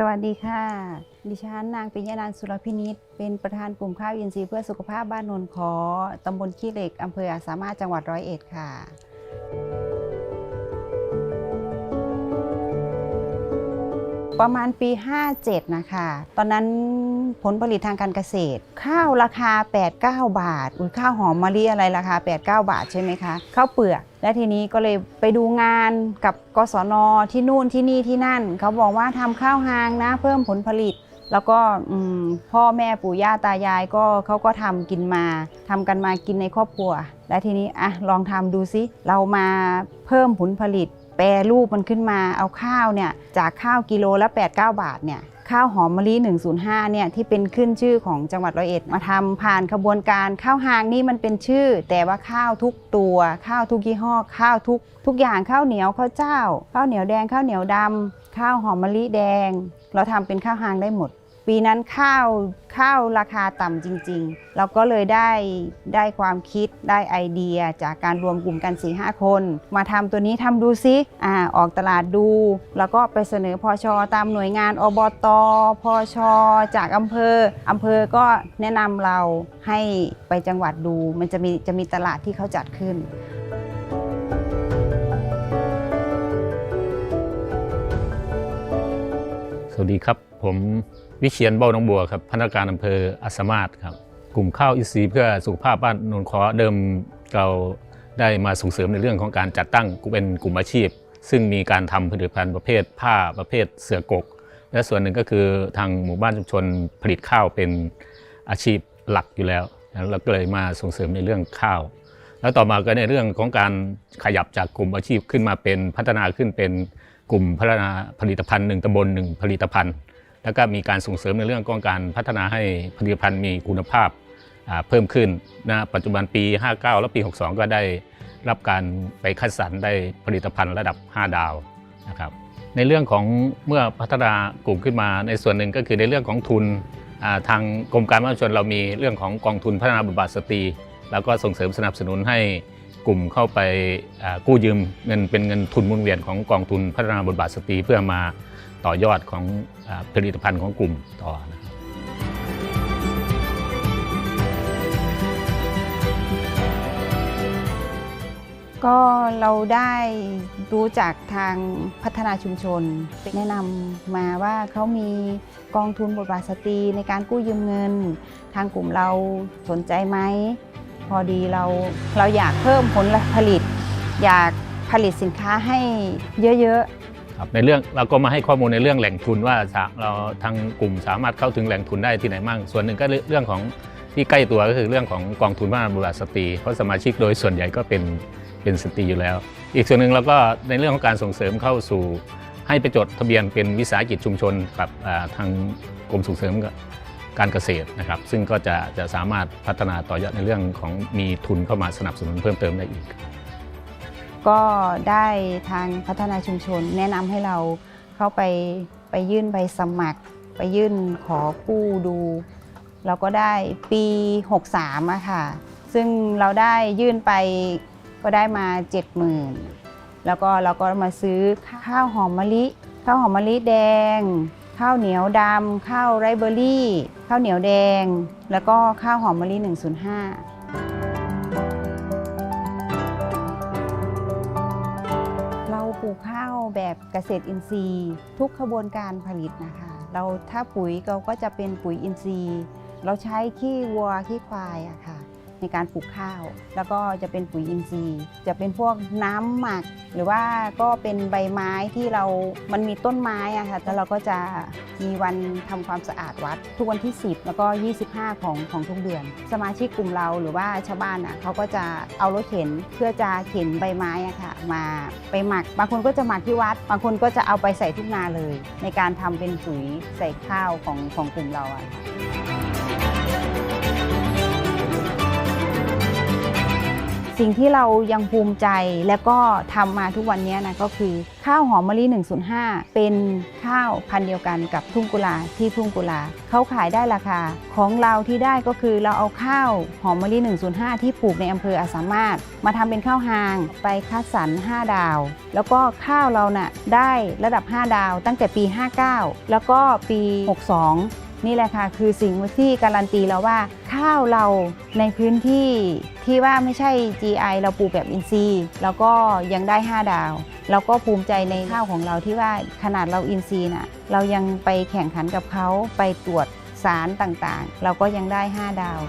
สวัสดีค่ะ ดิฉันนางปิญญานันท์สุรพินิษเป็นประธานกลุ่มข้าวอินทรีย์เพื่อสุขภาพบ้านนนขอตำบลขี้เหล็กอำเภออาสามารถจังหวัดร้อยเอ็ดค่ะ ประมาณปี 57 นะคะ ตอนนั้นผลผลิตทางการเกษตร ข้าวราคา 8-9 บาทอุ้ยข้าวหอมมะลิอะไรราคา 8-9 บาทใช่ไหมคะ ข้าวเปลือก และทีนี้ก็เลยไปดูงานกับกศนที่นู่นที่นี่ที่นั่น เขาบอกว่าทำข้าวหางนะ เพิ่มผลผลิตแล้วก็พ่อแม่ปู่ย่าตายายก็เขาก็ทำกินมาทำกันมากินในครอบครัว และทีนี้อะลองทำดูซิ เรามาเพิ่มผลผลิต แปรรูปมันขึ้นมาเอาข้าวเนี่ยจากข้าวกิโลละ 8-9 บาทเนี่ยข้าวหอมมะลิ 105 เนี่ยที่เป็นขึ้นชื่อของจังหวัดร้อยเอ็ดมาทำผ่านขบวนการข้าวหางนี่มันเป็นชื่อ แต่ว่าข้าวทุกตัว ข้าวทุกยี่ห้อ ข้าวทุกทุกอย่างข้าวเหนียวข้าวเจ้า ข้าวเหนียวแดงข้าวเหนียวดำข้าวหอมมะลิแดง เราทำเป็นข้าวหางได้หมด ปีนั้นข้าวข้าวราคาต่ำจริง ๆ เราก็เลยได้ได้ความคิดได้ไอเดียจากการรวมกลุ่มกัน4ีหคน มาทำตัวนี้ทำดูซิอ่าออกตลาดดู แล้วก็ไปเสนอพอชอตามหน่วยงานอบตพอชอจากอำเภออำเภอก็แนะนำเราให้ไปจังหวัดดู มันจะมีจะมีตลาดที่เขาจัดขึ้นสวัสดีครับ ผม วิเชียนเบ้าหน้องบัวครับพนักงานอำเภออัสมาศครับกลุ่มข้าวอินทรีย์เพื่อสุขภาพบ้านโนนคอเดิมเราได้มาส่งเสริมในเรื่องของการจัดตั้งเป็นกลุ่มอาชีพ ซึ่งมีการทำผลิตภัณฑ์ประเภทผ้าประเภทเสือกก และส่วนหนึ่งก็คือทางหมู่บ้านชุมชนผลิตข้าวเป็นอาชีพหลักอยู่แล้วเราก็เลยมาส่งเสริมในเรื่องข้าว แล้วต่อมาก็ในเรื่องของการขยับจากกลุ่มอาชีพขึ้นมาเป็นพัฒนาขึ้นเป็นกลุ่มพัฒนาผลิตภัณฑ์หนึ่งตำบลหนึ่งผลิตภัณฑ์ แล้วก็มีการส่งเสริมในเรื่องของการพัฒนาให้ผลิตภัณฑ์มีคุณภาพเพิ่มขึ้นนะปัจจุบันปี 59 และปี 62 ก็ได้รับการไปคัดสรรได้ผลิตภัณฑ์ระดับ 5 ดาวนะครับในเรื่องของเมื่อพัฒนากลุ่มขึ้นมาในส่วนหนึ่งก็คือในเรื่องของทุนทางกรมการพัฒนาชนเรามีเรื่องของกองทุนพัฒนาบทบาทสตรี แล้วก็ส่งเสริมสนับสนุนให้กลุ่มเข้าไปกู้ยืมเงินเป็นเงินทุนหมุนเวียนของกองทุนพัฒนาบทบาทสตรีเพื่อมา ต่อยอดของอผลิตภัณฑ์ของกลุ่มต่อนะครับก็เราได้รู้จากทางพัฒนาชุมชนแนะนำมาว่าเขามีกองทุนบทบาทสตรีในการกู้ยืมเงิน ทางกลุ่มเราสนใจไหม พอดีเราเราอยากเพิ่มผลผลิต อยากผลิตสินค้าให้เยอะ ครับในเรื่องเราก็มาให้ข้อมูลในเรื่องแหล่งทุนว่าเราทางกลุ่มสามารถเข้าถึงแหล่งทุนได้ที่ไหนบ้างส่วนหนึ่งก็เรื่องของที่ใกล้ตัวก็คือเรื่องของกองทุนพัฒนาบทบาทสตรีเพราะสมาชิกโดยส่วนใหญ่ก็เป็นเป็นสตรีอยู่แล้ว อีกส่วนหนึ่งเราก็ในเรื่องของการส่งเสริมเข้าสู่ ให้ไปจดทะเบียนเป็นวิสาหกิจชุมชนกับทางกรมส่งเสริมการเกษตรนะครับ ซึ่งก็จะจะสามารถพัฒนาต่อยอดในเรื่องของมีทุนเข้ามาสนับสนุนเพิ่มเติมได้อีก ก็ได้ทางพัฒนาชุมชน แนะนำให้เราเข้าไปไปยื่นใบสมัคร ไปยื่นขอกู้ดู เราก็ได้ปี 63อะค่ะ ซึ่งเราได้ยื่นไปก็ได้มา 70,000 แล้วก็เราก็มาซื้อข้าวหอมมะลิ ข้าวหอมมะลิแดง ข้าวเหนียวดำข้าวไรเบอรี่ ข้าวเหนียวแดง แล้วก็ข้าวหอมมะลิ 105 ปลูกข้าวแบบเกษตรอินทรีย์ ทุกขบวนการผลิตนะคะ เราถ้าปุ๋ยเราก็จะเป็นปุ๋ยอินทรีย์ เราใช้ขี้วัวขี้ควายอะค่ะ ในการปลูกข้าว แล้วก็จะเป็นปุ๋ยอินทรีย์ จะเป็นพวกน้ำหมัก หรือว่าก็เป็นใบไม้ที่เรา มันมีต้นไม้อะค่ะแล้วเราก็จะมีวันทำความสะอาดวัด ทุกวันที่ 10 แล้วก็ 25 ของของทุกเดือน สมาชิกกลุ่มเราหรือว่าชาวบ้านอะเขาก็จะเอารถเข็นเพื่อจะเข็นใบไม้อะค่ะมาไปหมัก บางคนก็จะหมักที่วัด บางคนก็จะเอาไปใส่ทุกนาเลย ในการทำเป็นปุ๋ยใส่ข้าวของของกลุ่มเราอะค่ะ สิ่งที่เรายังภูมิใจและก็ทำมาทุกวันนี้นะก็คือข้าวหอมมะลิ 105 เป็นข้าวพันธุ์เดียวกันกับทุ่งกุลาที่ทุ่งกุลาเขาขายได้ราคา ของเราที่ได้ก็คือเราเอาข้าวหอมมะลิ 105 ที่ปลูกในอำเภออาสามารถ มาทำเป็นข้าวหางไปคัดสรร 5 ดาว แล้วก็ข้าวเราน่ะได้ระดับ 5 ดาว ตั้งแต่ปี 59 แล้วก็ปี 62 นี่แหละค่ะคือสิ่งที่การันตีแล้วว่าข้าวเราในพื้นที่ที่ว่าไม่ใช่ GI เราปลูกแบบอินทรีย์แล้วก็ยังได้ 5 ดาว เราก็ภูมิใจในข้าวของเราที่ว่าขนาดเราอินทรีย์น่ะเรายังไปแข่งขันกับเขาไปตรวจสารต่างๆ เราก็ยังได้ 5 ดาว